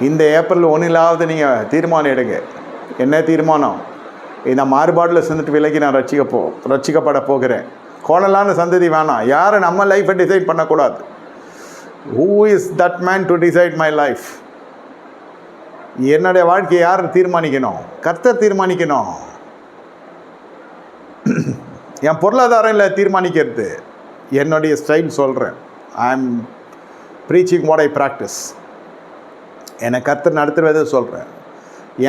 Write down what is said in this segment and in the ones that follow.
இந்த ஏப்ரல் ஒன்றிலாவது நீங்கள் தீர்மானம் எடுங்க. என்ன தீர்மானம்? இந்த மாறுபாடில் செஞ்சுட்டு விலகி நான் ரட்சிக்க போ ரட்சிக்கப்பட போகிறேன். கோலலான சந்ததி வேணாம். யாரை நம்ம லைஃப்பை டிசைட் பண்ணக்கூடாது? Who is that man to decide my life என்னுடைய வாழ்க்கையை யார் தீர்மானிக்கணும்? கர்த்தர் தீர்மானிக்கணும். என் பொருளாதாரம் இல்லை தீர்மானிக்கிறது. என்னுடைய ஸ்டைல் சொல்கிறேன் I am preaching what I practice என்னை கர்த்தர் நடத்துகிறத சொல்கிறேன்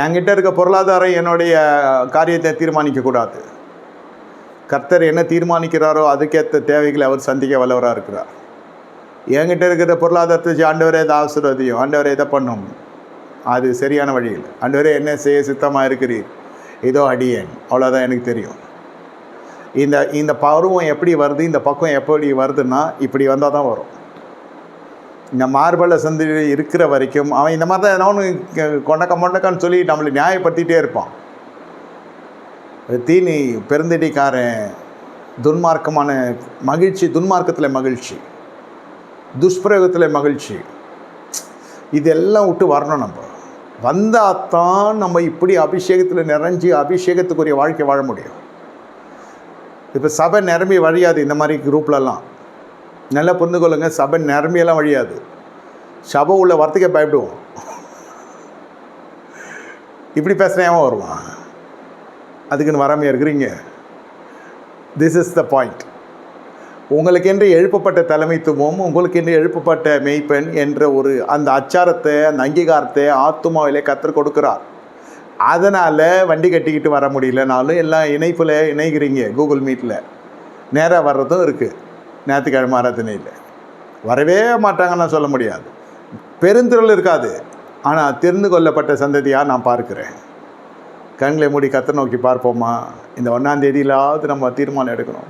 என்கிட்ட இருக்க பொருளாதாரம் என்னுடைய காரியத்தை தீர்மானிக்கக்கூடாது. கர்த்தர் என்ன தீர்மானிக்கிறாரோ அதுக்கேற்ற தேவைகளை அவர் சந்திக்க வல்லவராக இருக்கிறார். என்கிட்ட இருக்கிற பொருளாதாரத்தை வச்சு ஆண்டவரே இதை ஆசீர்வதியும் ஆண்டவரே இதை பண்ணும். அது சரியான வழியில் ஆண்டவரே என்ன செய்ய சித்தமாக இருக்கிறீர். இதோ அடியேன். அவ்வளோதான் எனக்கு தெரியும். இந்த இந்த பருவம் எப்படி வருது இந்த பக்கம் எப்படி வருதுன்னா இப்படி வந்தால் தான் வரும். இந்த மார்பல சந்திரி இருக்கிற வரைக்கும் அவன் இந்த மாதிரி தான் ஏதோ ஒன்று கொண்டக்க மொண்டக்கான்னு சொல்லி நம்மளை நியாயப்படுத்திகிட்டே இருப்பான். தீனி பெருந்தடிக்காரன் துன்மார்க்கமான மகிழ்ச்சி துன்மார்க்கத்தில் மகிழ்ச்சி துஷ்பிரயோகத்தில் மகிழ்ச்சி. இதெல்லாம் விட்டு வரணும் நம்ம. வந்தால் தான் நம்ம இப்படி அபிஷேகத்தில் நிறைஞ்சு அபிஷேகத்துக்குரிய வாழ்க்கை வாழ முடியும். இப்போ சபை நிரம்பி வழியாது இந்த மாதிரி குரூப்லலாம் நல்லா புரிந்து கொள்ளுங்க சபை நிரம்பியெல்லாம் வழியாது. சபை உள்ள வரத்துக்கே பயப்படுவோம். இப்படி பேசுகிறேன் வருவான் அதுக்குன்னு வராமல் இருக்கிறீங்க? திஸ் இஸ் த பாயிண்ட் உங்களுக்கென்று எழுப்பப்பட்ட தலைமைத்துவம் உங்களுக்கென்று எழுப்பப்பட்ட மெய்ப்பெண் என்ற ஒரு அந்த அச்சாரத்தை அந்த அங்கீகாரத்தை ஆத்துமாவிலே கற்றுக் கொடுக்குறார். அதனால் வண்டி கட்டிக்கிட்டு வர முடியலனாலும் எல்லாம் இணைப்பில் இணைகிறீங்க கூகுள் மீட்டில் நேராக வர்றதும் இருக்குது ஞாயிற்றுக்கிழமை ஆராதனையில் வரவே மாட்டாங்கன்னு சொல்ல முடியாது. பெருந்திரள் இருக்காது. ஆனால் தெரிந்து கொள்ளப்பட்ட சந்ததியாக நான் பார்க்குறேன். கண்களை மூடி கத்த நோக்கி பார்ப்போமா? இந்த ஒன்றாந்தேதியிலாவது நம்ம தீர்மானம் எடுக்கணும்.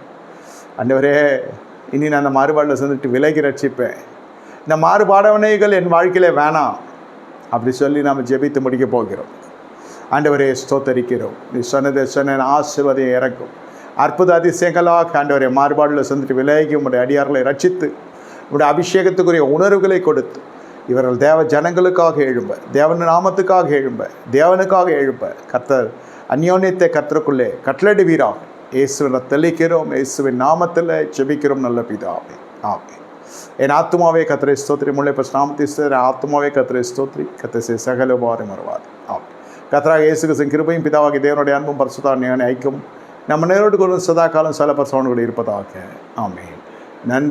ஆண்டவரே இனி நான் அந்த மாறுபாடில் செஞ்சுட்டு விலகி ரட்சிப்பேன். இந்த மாறுபாடவனைகள் என் வாழ்க்கையில் வேணாம். அப்படி சொல்லி நாம் ஜெபித்து முடிக்க போகிறோம். ஆண்டவரே ஸ்தோத்தரிக்கிறோம். நீ சொன்னதை சொன்ன ஆசிர்வதையும் இறக்கும். அற்புத அதிசயங்களாக ஆண்டவரை மாறுபாடில் சந்தித்து விலகி உடைய அடியார்களை ரட்சித்து உடைய அபிஷேகத்துக்குரிய உணர்வுகளை கொடுத்து இவர்கள் தேவ ஜனங்களுக்காக எழும்ப தேவன் நாமத்துக்காக எழும்ப தேவனுக்காக எழும்ப கர்த்தர் அந்யோன்யத்தை கர்த்தருக்குள்ளே கட்டளடுவீராக இயேசுவில் தெளிக்கிறோம் இயேசுவின் நாமத்தில் செபிக்கிறோம் நல்ல பிதாவே. ஆமே என் ஆத்மாவே கத்திரை ஸ்தோத்ரி முல்லை பஸ் நாமத்தை ஸ்தோத்ரி ஆத்மாவே கத்திரை ஸ்தோத்ரி கத்திரை சகல வாரி மறுவாது ஆமே கத்தராக இயேசுக்கு கிருபையும் பிதாவாகி தேவனுடைய அன்பும் பரிசுத்தான ஐக்கும் நம்ம நேரோடு கொண்டு சதா காலம் சில பரிசோடு இருப்பதாக. ஆமே நன்றி.